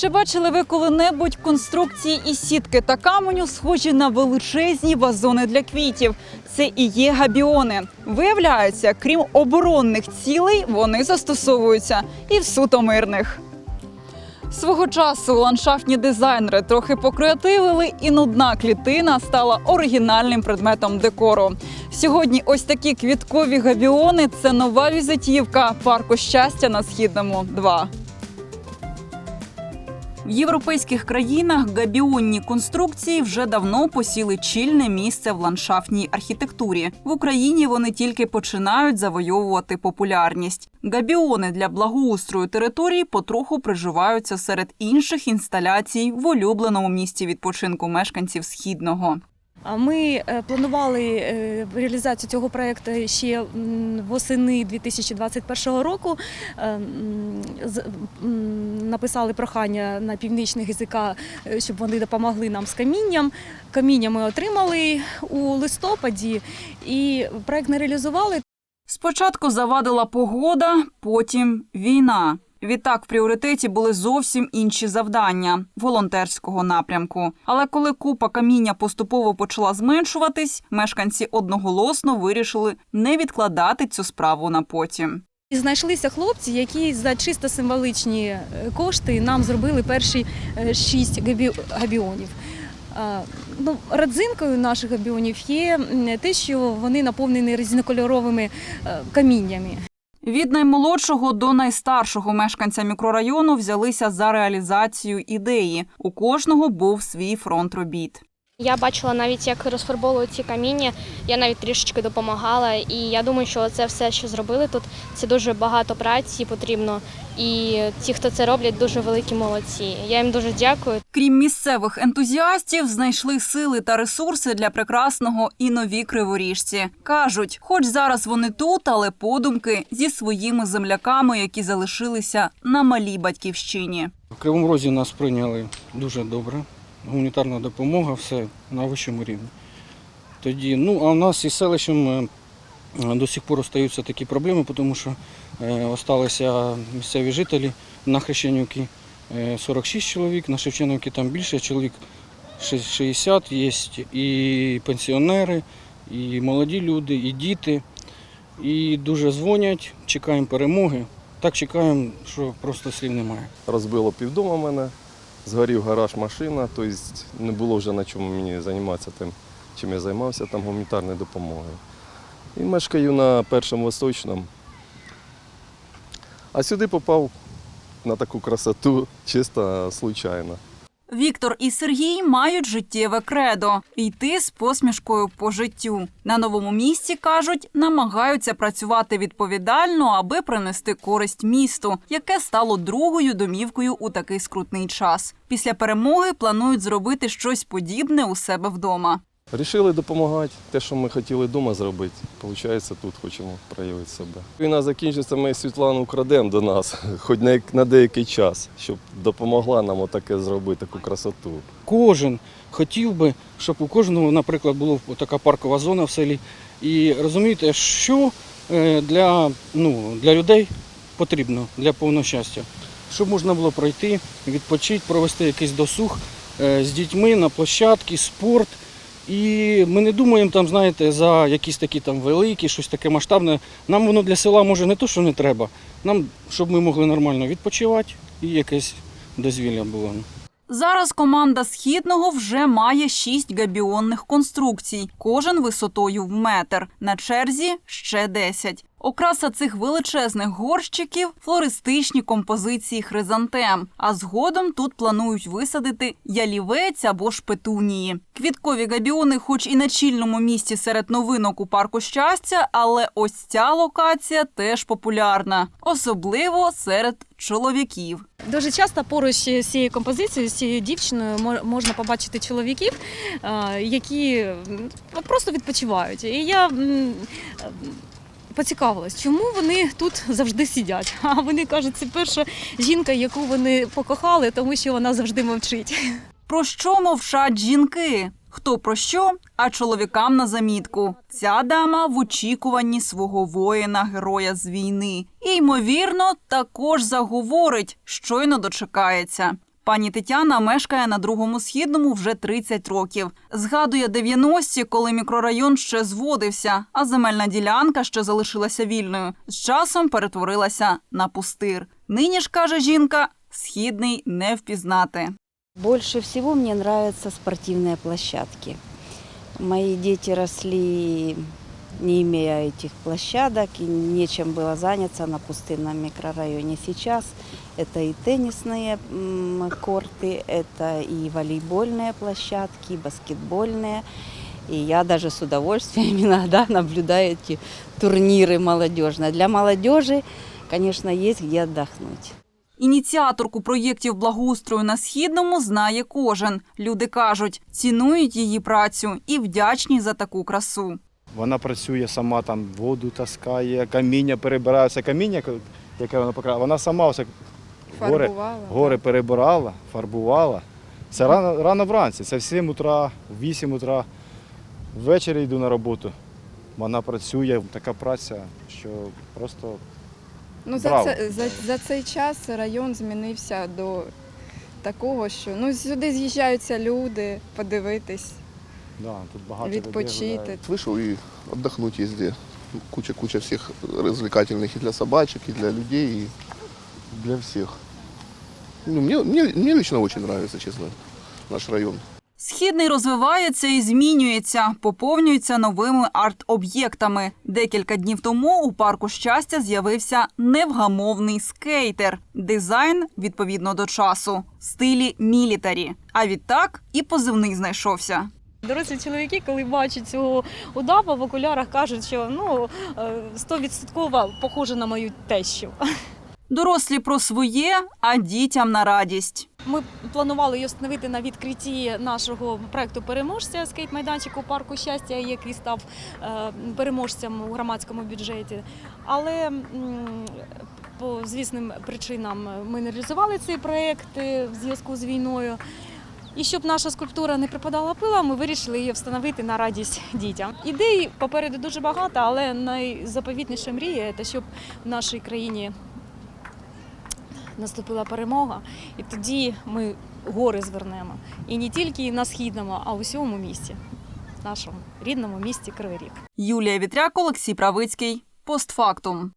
Чи бачили ви коли-небудь конструкції із сітки та каменю, схожі на величезні вазони для квітів? Це і є габіони. Виявляється, крім оборонних цілей, вони застосовуються і в суто мирних. Свого часу ландшафтні дизайнери трохи покреативили, і нудна клітина стала оригінальним предметом декору. Сьогодні ось такі квіткові габіони це нова візитівка парку щастя на східному 2. В європейських країнах габіонні конструкції вже давно посіли чільне місце в ландшафтній архітектурі. В Україні вони тільки починають завойовувати популярність. Габіони для благоустрою території потроху приживаються серед інших інсталяцій в улюбленому місці відпочинку мешканців східного. Ми е, планували е, реалізацію цього проекту ще восени 2021 року. Е, Написали прохання на північних язика, щоб вони допомогли нам з камінням. Каміння ми отримали у листопаді, і проект не реалізували. Спочатку завадила погода, потім війна. Відтак в пріоритеті були зовсім інші завдання волонтерського напрямку. Але коли купа каміння поступово почала зменшуватись, мешканці одноголосно вирішили не відкладати цю справу на потім. Знайшлися хлопці, які за чисто символичні е, кошти нам зробили перші е, шість габі- габіонів. Ну, родзинкою наших габіонів є те, що вони наповнені різнокольоровими е, каміннями. Від наймолодшого до найстаршого мешканця мікрорайону взялися за реалізацію ідеї. У кожного був свій фронт робіт. Я бачила навіть, як розфарбовують ці каміння. Я навіть трішечки допомагала. І я думаю, що це все, що зробили тут, це дуже багато праці потрібно. І ті, хто це роблять, дуже великі молодці. Я їм дуже дякую. Крім місцевих ентузіастів, знайшли сили та ресурси для прекрасного і нові криворіжці. кажуть, хоч зараз вони тут, але подумки зі своїми земляками, які залишилися на малій батьківщині. В Кривому Розі нас прийняли дуже добре. Гуманітарна допомога, все на вищому рівні. Тоді, ну, а в нас із селищем е, до сих пор остаються такі проблеми, тому що е, осталися місцеві жителі на Хрещенівці е, 46 чоловік, на Шевченівці там більше, чоловік 60, є і пенсіонери, і молоді люди, і діти. І дуже дзвонять, чекаємо перемоги. Так чекаємо, що просто слів немає. Розбило півдома мене, згорів гараж, машина, тобто не було вже на чому мені займатися тим, чим я займався, там гуманітарною допомогою. І мешкаю на першому восточному. А сюди попав на таку красоту чисто случайно. Віктор і Сергій мають життєве кредо йти з посмішкою по життю. На новому місці кажуть, намагаються працювати відповідально, аби принести користь місту, яке стало другою домівкою у такий скрутний час. Після перемоги планують зробити щось подібне у себе вдома. Рішили допомагати. Те, що ми хотіли вдома зробити, виходить, тут хочемо проявити себе. Війна закінчиться, ми Світлану крадемо до нас, хоч на, деякий час, щоб допомогла нам отаке зробити, таку красоту. Кожен хотів би, щоб у кожного, наприклад, була така паркова зона в селі. І розумієте, що е, для, ну, для людей потрібно для повного щастя. Щоб можна було пройти, відпочити, провести якийсь досуг е, з дітьми на площадці, спорт. І ми не думаємо там, знаєте, за якісь такі там великі, щось таке масштабне. Нам воно для села може не то, що не треба. Нам, щоб ми могли нормально відпочивати і якесь дозвілля було. Зараз команда східного вже має шість габіонних конструкцій, кожен висотою в метр. На черзі ще 10. Окраса цих величезних горщиків флористичні композиції хризантем. А згодом тут планують висадити ялівець або ж петунії. Квіткові габіони, хоч і на чільному місці серед новинок у парку щастя, але ось ця локація теж популярна, особливо серед чоловіків. Дуже часто поруч з цією композицією, з цією дівчиною мо- можна побачити чоловіків, які просто відпочивають. І я поцікавилась, чому вони тут завжди сидять. А вони кажуть, це перша жінка, яку вони покохали, тому що вона завжди мовчить. Про що мовчать жінки? Хто про що, а чоловікам на замітку. Ця дама в очікуванні свого воїна, героя з війни. І, ймовірно, також заговорить, щойно дочекається. Пані Тетяна мешкає на другому східному вже 30 років. Згадує 90-ті, коли мікрорайон ще зводився, а земельна ділянка ще залишилася вільною. З часом перетворилася на пустир. Нині ж каже жінка, східний не впізнати. Больше всего мне нравятся спортивные площадки. Мои дети росли, не имея этих площадок, и нечем было заняться на пустынном микрорайоне. Сейчас это и теннисные м, корты, это и волейбольные площадки, и баскетбольные. И я даже с удовольствием иногда наблюдаю эти турниры молодежные. Для молодежи, конечно, есть где отдохнуть. Ініціаторку проєктів благоустрою на східному знає кожен. Люди кажуть, цінують її працю і вдячні за таку красу. Вона працює сама там воду таскає, каміння перебирає. Все каміння, яке вона покрала, вона сама все гори, гори перебирала, фарбувала. Це рано, рано вранці, це в 7 утра, в 8 утра. Ввечері йду на роботу. Вона працює, така праця, що просто Ну, за, це, за, за цей час район змінився до такого, що ну, сюди з'їжджаються люди подивитись, да, тут багато відпочити. гуляють. Вышел и отдохнуть везде. Куча-куча всех развлекательных и для собачек, и для людей, и для всех. Ну, мне, мне, мне лично очень нравится, честно, наш район. Східний розвивається і змінюється, поповнюється новими арт-об'єктами. Декілька днів тому у парку щастя з'явився невгамовний скейтер. Дизайн відповідно до часу, в стилі мілітарі. А відтак і позивний знайшовся. Дорослі чоловіки, коли бачать цього удава в окулярах, кажуть, що ну е, стовідсотково похоже на мою тещу. Дорослі про своє, а дітям на радість. Ми планували її встановити на відкритті нашого проекту переможця скейт-майданчику парку щастя, який став е, переможцем у громадському бюджеті. Але по звісним причинам ми не реалізували цей проект е, в зв'язку з війною. І щоб наша скульптура не припадала пилом, ми вирішили її встановити на радість дітям. Ідей попереду дуже багато, але найзаповітніша мрія це щоб в нашій країні наступила перемога, і тоді ми гори звернемо. І не тільки на східному, а у всьому місті, нашому рідному місті Кривий Ріг. Юлія Вітряк, Олексій Правицький. Постфактум.